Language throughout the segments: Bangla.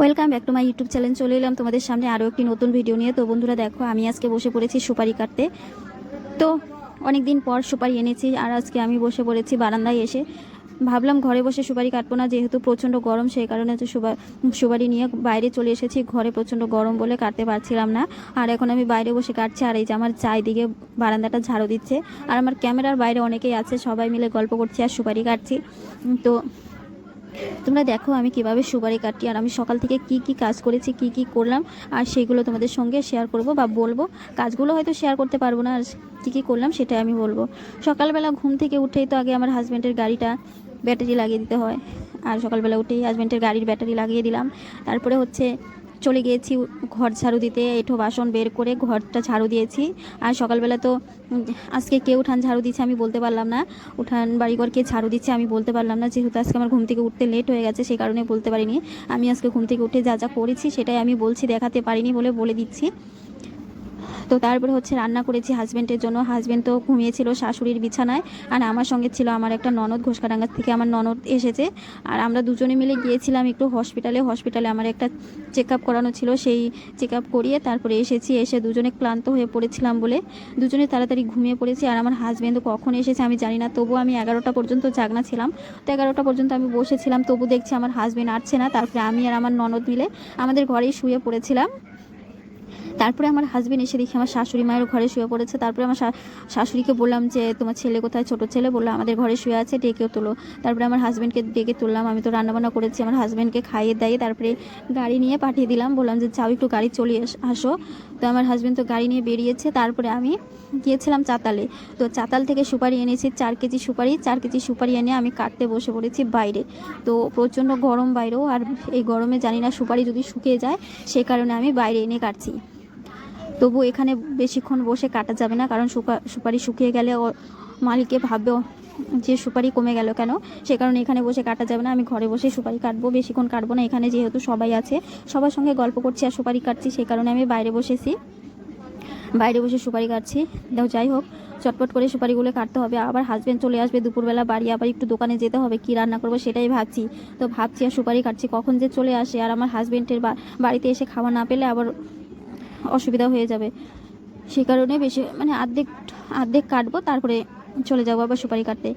Welcome back to my YouTube channel, চলে এলাম তোমাদের সামনে আরও একটি নতুন ভিডিও নিয়ে। তো বন্ধুরা দেখো, আমি আজকে বসে পড়েছি সুপারি কাটতে। তো অনেক দিন পর সুপারি এনেছি আর আজকে আমি বসে পড়েছি বারান্দায় এসে। ভাবলাম ঘরে বসে সুপারি কাটবো না, যেহেতু প্রচণ্ড গরম, সেই কারণে সুপারি নিয়ে বাইরে চলে এসেছি। ঘরে প্রচণ্ড গরম বলে কাটতে পারছিলাম না। আর এখন আমি বাইরে বসে কাটছি, আর এই যে আমার চারিদিকে বারান্দাটা ঝাড়ু দিচ্ছে। আর আমার ক্যামেরার বাইরে অনেকেই আছে, সবাই মিলে গল্প করছি আর সুপারি কাটছি। তো তোমরা দেখো আমি কীভাবে সুপারি কাটি আর আমি সকাল থেকে কি কি কাজ করেছি, কি কি করলাম, আর সেগুলো তোমাদের সঙ্গে শেয়ার করব বা বলব। কাজগুলো হয়তো শেয়ার করতে পারব না, আর কী কী করলাম সেটাই আমি বলব। সকালবেলা ঘুম থেকে উঠেই তো আগে আমার হাজব্যান্ডের গাড়িটা ব্যাটারি লাগিয়ে দিতে হয়। আর সকালবেলা উঠেই হাজব্যান্ডের গাড়ির ব্যাটারি লাগিয়ে দিলাম। তারপরে হচ্ছে চলে গিয়েছি, ঘর ঝাড়ু দিতে, এঠো বাসন বের করে ঘরটা ঝাড়ু দিয়েছি। আর সকালবেলা তো আজকে কে উঠান ঝাড়ু দিচ্ছে আমি বলতে পারলাম না। উঠান বাড়িঘর কে ঝাড়ু দিচ্ছে আমি বলতে পারলাম না। যেহেতু আজকে আমার ঘুম থেকে উঠতে লেট হয়ে গেছে সেই কারণে বলতে পারিনি। আমি আজকে ঘুম থেকে উঠে যা যা করেছি সেটাই আমি বলছি, দেখাতে পারিনি বলে বলে দিচ্ছি। তো তারপরে হচ্ছে রান্না করেছি হাজব্যান্ডের জন্য। হাজব্যান্ড তো ঘুমিয়েছিল শাশুড়ির বিছানায়। আর আমার সঙ্গে ছিল আমার একটা ননদ ঘোষকাডাঙ্গা থেকে আমার ননদ এসেছে। আর আমরা দুজনে মিলে গিয়েছিলাম একটু হসপিটালে হসপিটালে আমার একটা চেক আপ করানো ছিল। সেই চেক আপ করিয়ে তারপরে এসেছি। এসে দুজনে ক্লান্ত হয়ে পড়েছিলাম বলে দুজনে তাড়াতাড়ি ঘুমিয়ে পড়েছি। আর আমার হাজব্যান্ড কখন এসেছে আমি জানি না। তবু আমি এগারোটা পর্যন্ত জাগনা ছিলাম। তো এগারোটা পর্যন্ত আমি বসেছিলাম। তবু দেখছি আমার হাজব্যান্ড আসছে না। তারপরে আমি আর আমার ননদ মিলে আমাদের ঘরেই শুয়ে পড়েছিলাম। তারপরে আমার হাজব্যান্ড এসে দেখি আমার শাশুড়ি মায়ের ঘরে শুয়ে পড়েছে। তারপরে আমার শাশুড়িকে বললাম যে, তোমার ছেলে কোথায়? ছোট ছেলে? বলল, আমাদের ঘরে শুয়ে আছে ডেকেও তোলো। তারপরে আমার হাজব্যান্ডকে ডেকে তুললাম, আমি তো রান্নাবান্না করেছি। আমার হাজব্যান্ডকে খাইয়ে দাইয়ে তারপরে গাড়ি নিয়ে পাঠিয়ে দিলাম। বললাম যে, যাও একটু গাড়ি চলে আসো। তো আমার হাজব্যান্ড তো গাড়ি নিয়ে বেরিয়েছে। তারপরে আমি গিয়েছিলাম চাতালে। তো চাতাল থেকে সুপারি এনেছি, চার কেজি সুপারি। চার কেজি সুপারি এনে আমি কাটতে বসে পড়েছি বাইরে। তো প্রচণ্ড গরম বাইরেও, আর এই গরমে জানি না সুপারি যদি শুকিয়ে যায়, সে কারণে আমি বাইরে এনে কাটছি। তবু এখানে বেশিক্ষণ বসে কাটা যাবে না, কারণ সুপা- সুপারি শুকিয়ে গেলে মালিকে ভাববে যে সুপারি কমে গেল কেন? সে কারণে এখানে বসে কাটা যাবে না, আমি ঘরে বসে সুপারি কাটবো, বেশিক্ষণ কাটবো না, এখানে যেহেতু সবাই আছে, সবার সঙ্গে গল্প করছি আর সুপারি কাটছি সেই কারণে আমি বাইরে বসেছি। বাইরে বসে সুপারি কাটছি দেখো যাই হোক, চটপট করে সুপারিগুলো কাটতে হবে, আবার হাজব্যান্ড চলে আসবে দুপুরবেলা বাড়ি, আবার একটু দোকানে যেতে হবে, কি রান্না করব সেটাই ভাবছি। তো ভাবছি আর সুপারি কাটছি, কখন যে চলে আসে, আর আমার হাজব্যান্ডের বাড়িতে এসে খাওয়া না পেলে আবার অসুবিধা হয়ে যাবে। সেই কারণে বেশি মানে অর্ধেক আর্ধেক কাটবো, তারপরে চলে যাব আবার সুপারি কাটতে।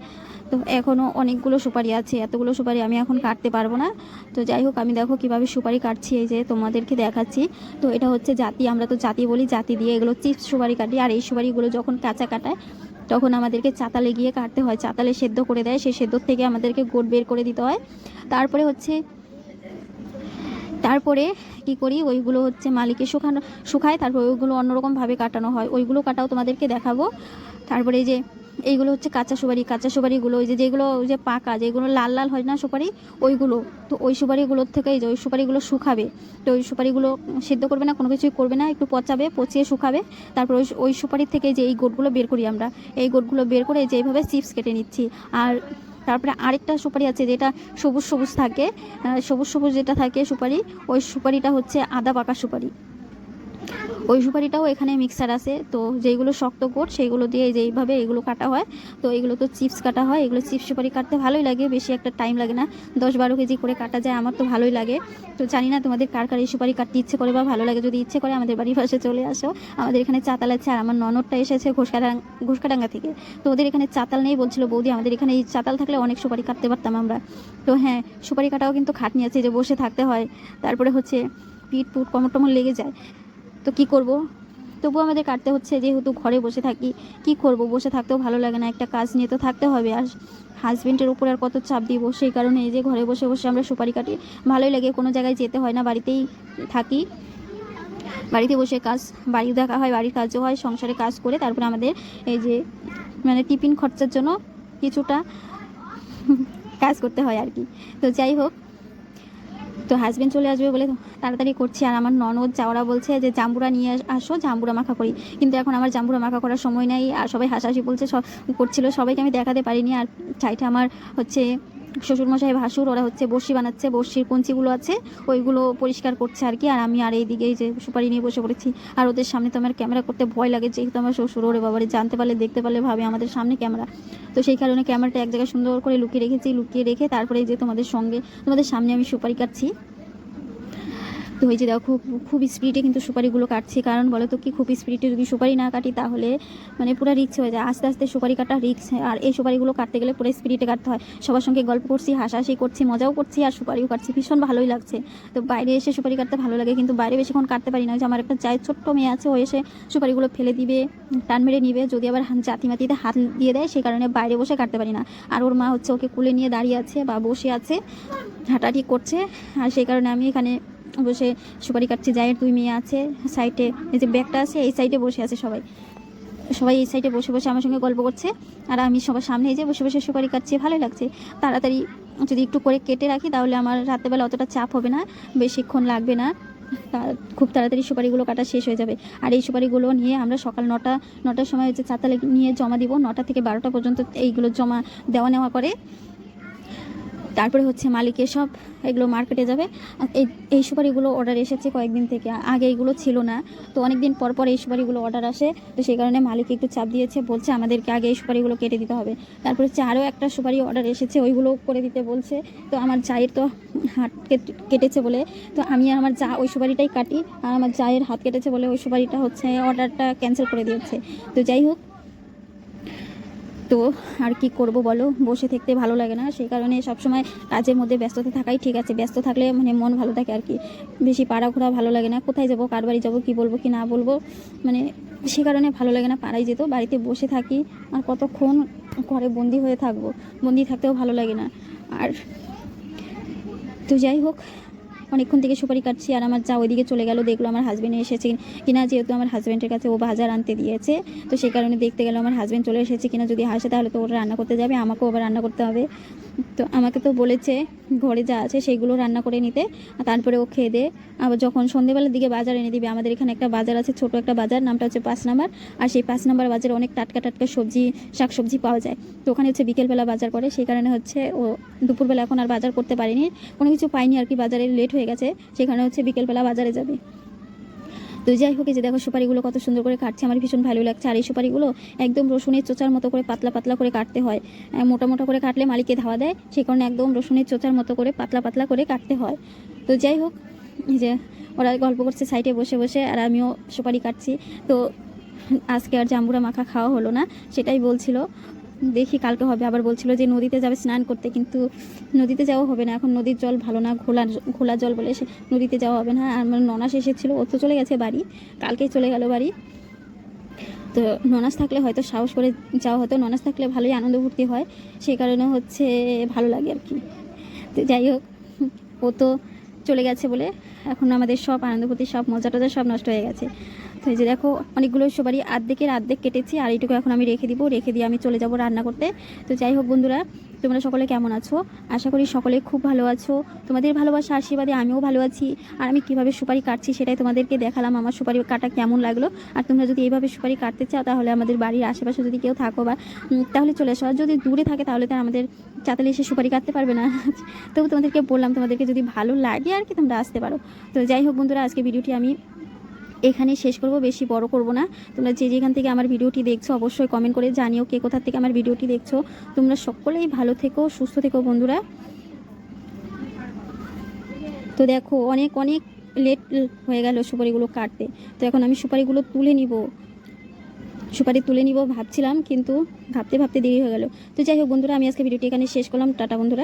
তো এখনও অনেকগুলো সুপারি আছে, এতগুলো সুপারি আমি এখন কাটতে পারব না। তো যাই হোক, আমি দেখো কীভাবে সুপারি কাটছি, এই যে তোমাদেরকে দেখাচ্ছি। তো এটা হচ্ছে জাতি, আমরা তো জাতি বলি, জাতি দিয়ে এগুলো চিপস সুপারি কাটি। আর এই সুপারিগুলো যখন কাঁচা কাটায়, তখন আমাদেরকে চাতালে গিয়ে কাটতে হয়। চাতালে সেদ্ধ করে দেয় সেই সেদ্ধ থেকে আমাদেরকে গোট বের করে দিতে হয়। তারপরে হচ্ছে তারপরে কি করি? ওইগুলো হচ্ছে মালিকে শুকানো, শুকায়, তারপর ওইগুলো অন্যরকমভাবে কাটানো হয়। ওইগুলো কাটাও তোমাদেরকে দেখাবো। তারপরে যে, এইগুলো হচ্ছে কাঁচা সুপারি। কাঁচা সুপারিগুলো, ওই যে যেগুলো, ওই যে পাকা, যেগুলো লাল লাল হয় না সুপারি, ওইগুলো। তো ওই সুপারিগুলোর থেকে এই যে ওই সুপারিগুলো শুকাবে। তো ওই সুপারিগুলো সিদ্ধ করবে না, কোনো কিছুই করবে না, একটু পচাবে, পচিয়ে শুকাবে। তারপর ওই ওই সুপারির থেকে যে এই গোটগুলো বের করি আমরা। এই গোটগুলো বের করে যে এইভাবে চিপস কেটে নিচ্ছি। আর তারপরে আরেকটা সুপারি আছে যেটা সবুজ সবুজ থাকে সবুজ সবুজ যেটা থাকে সুপারি, ওই সুপারিটা হচ্ছে আদা পাকা সুপারি। ওই সুপারিটাও এখানে মিক্সার আছে। তো যেইগুলো শক্ত কোট, সেইগুলো দিয়ে যেইভাবে এগুলো কাটা হয়। তো এগুলো তো চিপস কাটা হয়। এগুলো চিপস সুপারি কাটতে ভালোই লাগে, বেশি একটা টাইম লাগে না। দশ বারো কেজি করে কাটা যায়, আমার তো ভালোই লাগে। তো জানি না তোমাদের কার কার এই সুপারি কাটতে ইচ্ছে করে বা ভালো লাগে। যদি ইচ্ছে করে আমাদের বাড়ির পাশে চলে আসো। আমাদের এখানে চাতাল আছে আর আমার ননদটা এসেছে ঘোষকাডাং ঘোষকাডাঙ্গা থেকে। তো ওদের এখানে চাতাল নেই বলছিল বৌদি। আমাদের এখানে এই চাতাল থাকলে অনেক সুপারি কাটতে পারতাম আমরা। তো হ্যাঁ সুপারি কাটাও কিন্তু খাটনি আছে যে বসে থাকতে হয়। তারপরে হচ্ছে পিঠ পুট কমর টমর লেগে যায়। তো কি করব? তবু আমাদের কাটতে হচ্ছে, যেহেতু ঘরে বসে থাকি, কি করব? বসে থাকতেও ভালো লাগে না, একটা কাজ নিয়ে তো থাকতে হবে। আর হাজব্যান্ডের উপর আর কত চাপ দিব? সেই কারণে এই যে ঘরে বসে বসে আমরা সুপারি কাটি, ভালোই লাগে। কোনো জায়গায় যেতে হয় না, বাড়িতেই থাকি। বাড়িতে বসে কাজ, বাড়ি দেখা হয়, বাড়ির কাজও হয়, সংসারে কাজ করে তারপরে আমাদের এই যে মানে টিফিন খরচার জন্য কিছুটা কাজ করতে হয় আর কি। তো যাই হোক তো হাজব্যান্ড চলে আসবে বলে তাড়াতাড়ি করছি। আর আমার ননদ যাওয়ারা বলছে যে, জাম্বুরা নিয়ে আসো জাম্বুরা মাখা করি। কিন্তু এখন আমার জাম্বুরা মাখা করার সময় নাই। আর সবাই হাসাহাসি বলছে, সব করছিল, সবাইকে আমি দেখাতে পারিনি। আর চাইটা আমার হচ্ছে শ্বশুরমশাই ভাসুর, ওরা হচ্ছে বসি বানাচ্ছে বসির কঞ্চিগুলো আছে, ওইগুলো পরিষ্কার করছে আর কি। আর আমি আর এইদিকে এই যে সুপারি নিয়ে বসে পড়েছি। আর ওদের সামনে তো আমার ক্যামেরা করতে ভয় লাগে, যেহেতু আমার শ্বশুর ওরে বাবারে জানতে পারলে, দেখতে পারলে, ভাবে আমাদের সামনে ক্যামেরা। তো সেই কারণে ক্যামেরাটা এক জায়গায় সুন্দর করে লুকিয়ে রেখেছি, লুকিয়ে রেখে তারপরে যে তোমাদের সঙ্গে, তোমাদের সামনে আমি সুপারি কাটছি। তো যে দেখো, খুব খুব স্পিডে কিন্তু সুপারিগুলো কাটছি। কারণ বলো তো কি, খুব স্পিডে যদি সুপারি না কাটি তাহলে মানে পুরো রিক্স হয়ে যায়। আস্তে আস্তে সুপারি কাটা রিক্স আর এই সুপারিগুলো কাটতে গেলে পুরো স্পিডে কাটতে হয়। সবার সঙ্গে গল্প করছি, হাসাহাসি করছি, মজাও করছি, আর সুপারিও কাটছি। ভীষণ ভালোই লাগছে। তো বাইরে এসে সুপারি কাটতে ভালো লাগে, কিন্তু বাইরে বেশিক্ষণ কাটতে পারি না। যে আমার একটা চায়ের ছোট্ট মেয়ে আছে, ও এসে সুপারিগুলো ফেলে দিবে, টান মেরে নিবে। যদি আবার জাতি মাতিতে হাত দিয়ে দেয় সেই কারণে বাইরে বসে কাটতে পারি না। আর ওর মা হচ্ছে ওকে কুলে নিয়ে দাঁড়িয়ে আছে বা বসে আছে, হাঁটাহাঁটি করছে। আর সেই কারণে আমি এখানে বসে সুপারি কাটছি, জায়ের দুই মেয়ে আছে, সাইডে এই যে ব্যাগটা আছে, এই সাইডে বসে আছে সবাই। সবাই এই সাইডে বসে বসে আমার সঙ্গে গল্প করছে, আর আমি সবার সামনে যে বসে বসে সুপারি কাটছি, ভালোই লাগছে। তাড়াতাড়ি যদি একটু করে কেটে রাখি, তাহলে আমার রাত্রেবেলা অতটা চাপ হবে না, বেশিক্ষণ লাগবে না। খুব তাড়াতাড়ি সুপারিগুলো কাটা শেষ হয়ে যাবে। আর এই সুপারিগুলো নিয়ে আমরা সকাল নটা, নটার সময় হচ্ছে চাতালে নিয়ে জমা দিব, নটা থেকে বারোটা পর্যন্ত এইগুলো জমা দেওয়া নেওয়া করে। তারপরে হচ্ছে মালিকের সব এগুলো মার্কেটে যাবে। এই এই সুপারিগুলো অর্ডার এসেছে কয়েকদিন থেকে। আগে এইগুলো ছিল না। তো অনেক দিন পর পর এই সুপারিগুলো অর্ডার আসে। তো সেই কারণে মালিক একটু চাপ দিয়েছে, বলছে আমাদেরকে আগে এই সুপারিগুলো কেটে দিতে হবে। তারপরে হচ্ছে আরও একটা সুপারি অর্ডার এসেছে, ওইগুলো করে দিতে বলছে। তো আমার চায়ের তো হাত কেট- কেটেছে বলে। তো আমি আমার যা, ওই সুপারিটাই কাটি। আর আমার চায়ের হাত কেটেছে বলে ওই সুপারিটা হচ্ছে অর্ডারটা ক্যান্সেল করে দিয়েছে। তো যাই হোক তো আর কি করব বলো? বসে থাকতে ভালো লাগে না। সেই কারণে সবসময় কাজের মধ্যে ব্যস্ততা থাকাই ঠিক আছে। ব্যস্ত থাকলে মানে মন ভালো থাকে আর কি। বেশি পাড়া ঘোরা ভালো লাগে না। কোথায় যাব, কার বাড়ি যাব, কী বলব, কি না বলব? মানে সে কারণে ভালো লাগে না পাড়ায় যেত বাড়িতে বসে থাকি আর কতক্ষণ ঘরে বন্দি হয়ে থাকব? বন্দি থাকতেও ভালো লাগে না। আর তো যাই হোক অনেকক্ষণ থেকে সুপারি কাটছি আর আমার যা ওইদিকে চলে গেল, দেখল আমার হাজব্যান্ড এসেছে কিনা, যেহেতু আমার হাজব্যান্ডের কাছে ও বাজার আনতে দিয়েছে, তো সেই কারণে দেখতে গেল আমার হাজব্যান্ড চলে এসেছে কিনা, যদি হাসে তাহলে তো ওরা রান্না করতে যাবে, আমাকেও আবার রান্না করতে হবে। তো আমাকে তো বলেছে ঘরে যা আছে সেইগুলো রান্না করে নিতে তারপরে ও খেয়ে দে। আবার যখন সন্ধেবেলার দিকে বাজার এনে দিবে, আমাদের এখানে একটা বাজার আছে, ছোট একটা বাজার, নামটা হচ্ছে পাঁচ নাম্বার। আর সেই পাঁচ নাম্বার বাজারে অনেক টাটকা টাটকা সবজি শাক সবজি পাওয়া যায়। তো ওখানে হচ্ছে বিকেলবেলা বাজার করে, সেই কারণে হচ্ছে ও দুপুরবেলা এখন আর বাজার করতে পারিনি। কোনো কিছু পাইনি আর কি, বাজারে লেট হয়ে গেছে সেখানে হচ্ছে বিকেলবেলা বাজারে যাবে। তো যাই হোক, এই যে দেখো সুপারিগুলো কত সুন্দর করে কাটছে, আমার ভীষণ ভালো লাগছে। আর এই সুপারিগুলো একদম রসুনের চোচার মতো করে পাতলা পাতলা করে কাটতে হয়। মোটা মোটা করে কাটলে মালিকে ধাওয়া দেয়, সেই কারণে একদম রসুনের চোচার মতো করে পাতলা পাতলা করে কাটতে হয়। তো যাই হোক যে ওরা গল্প করছে সাইডে বসে বসে, আর আমিও সুপারি কাটছি। তো আজকে আর জাম্বুরা মাখা খাওয়া হলো না, সেটাই বলছিল। দেখি, কালকে হবে। আবার বলছিল যে নদীতে যাবে স্নান করতে, কিন্তু নদীতে যাওয়া হবে না। এখন নদীর জল ভালো না ঘোলা ঘোলা জল বলে সে নদীতে যাওয়া হবে না। আর আমার ননাস এসেছিল, ও তো চলে গেছে বাড়ি, কালকেই চলে গেল বাড়ি। তো ননাস থাকলে হয়তো সাহস করে যাওয়া হতো, ননাস থাকলে ভালোই আনন্দ ফুর্তি হয়। সেই কারণে হচ্ছে ভালো লাগে আর কি। তো যাই হোক, ও তো চলে গেছে বলে এখন আমাদের সব আনন্দ ফুর্তি, সব মজা টজা সব নষ্ট হয়ে গেছে। এই যে দেখো অনেকগুলো সবারই আর্ধেকের আর্ধেক কেটেছি, আর এইটুকু এখন আমি রেখে দিব, রেখে দিয়ে আমি চলে যাব রান্না করতে। তো যাই হোক বন্ধুরা, তোমরা সকলে কেমন আছো? আশা করি সকলে খুব ভালো আছো। তোমাদের ভালোবাসা, আশীর্বাদে আমিও ভালো আছি। আর আমি কীভাবে সুপারি কাটছি সেটাই তোমাদেরকে দেখালাম, আমার সুপারি কাটা কেমন লাগল। আর তোমরা যদি এইভাবে সুপারি কাটতে চাও, তাহলে আমাদের বাড়ির আশেপাশে যদি কেউ থাকো বা তাহলে চলে আসো আর যদি দূরে থাকে, তাহলে তো আমাদের চাতালে এসে সুপারি কাটতে পারবে না। তবু তোমাদেরকে বললাম, তোমাদেরকে যদি ভালো লাগে আর কি, তোমরা আসতে পারো। তো যাই হোক বন্ধুরা, আজকে ভিডিওটি আমি এখানে শেষ করব, বেশি বড় করব না। তোমরা যে যেখান থেকে আমার ভিডিওটি দেখছ, অবশ্যই কমেন্ট করে জানিও কে কোথা থেকে আমার ভিডিওটি দেখছ। তোমরা সকলেই ভালো থেকো, সুস্থ থেকো বন্ধুরা। তো দেখো, অনেক অনেক লেট হয়ে গেল সুপারিগুলো কাটতে। তো এখন আমি সুপারিগুলো তুলে নিব। সুপারি তুলে নিব ভাবছিলাম, কিন্তু ভাবতে ভাবতে দেরি হয়ে গেল। তো যাই হোক বন্ধুরা, আমি আজকে ভিডিওটি এখানে শেষ করলাম। টাটা বন্ধুরা।